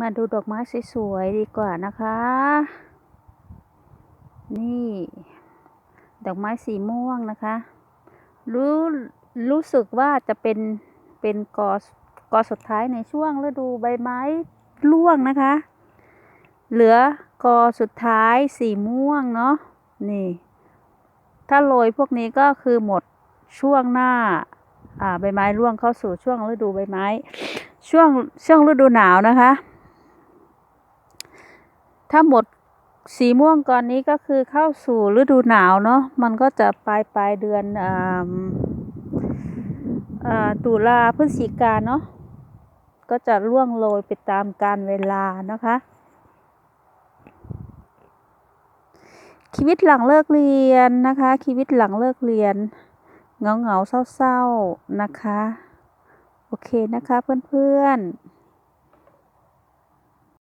มาดูดอกไม้สวยๆดีกว่านะคะ นี่ ดอกไม้สีม่วงนะคะ รู้รู้สึกว่าจะเป็นเป็นกอกอสุดท้ายในช่วงฤดูใบไม้ร่วงนะคะ เหลือกอสุดท้ายสีม่วงเนาะนี่ ถ้าโรยพวกนี้ก็คือหมดช่วงหน้าอ่าใบไม้ร่วงเข้าสู่ช่วงฤดูใบไม้ ช่วงช่วงฤดูหนาวนะคะ ถ้าหมดสีม่วงก่อนนี้ก็คือเข้าสู่ฤดูหนาวเนาะมันก็จะปลายปลายเดือนออตุลาพฤศจิกาเนาะก็จะร่วงโรยไปตามกาลเวลานะคะ ชีวิตหลังเลิกเรียนนะคะ ชีวิตหลังเลิกเรียนเงาเงาเศร้าๆนะคะ โอเคนะคะเพื่อนๆ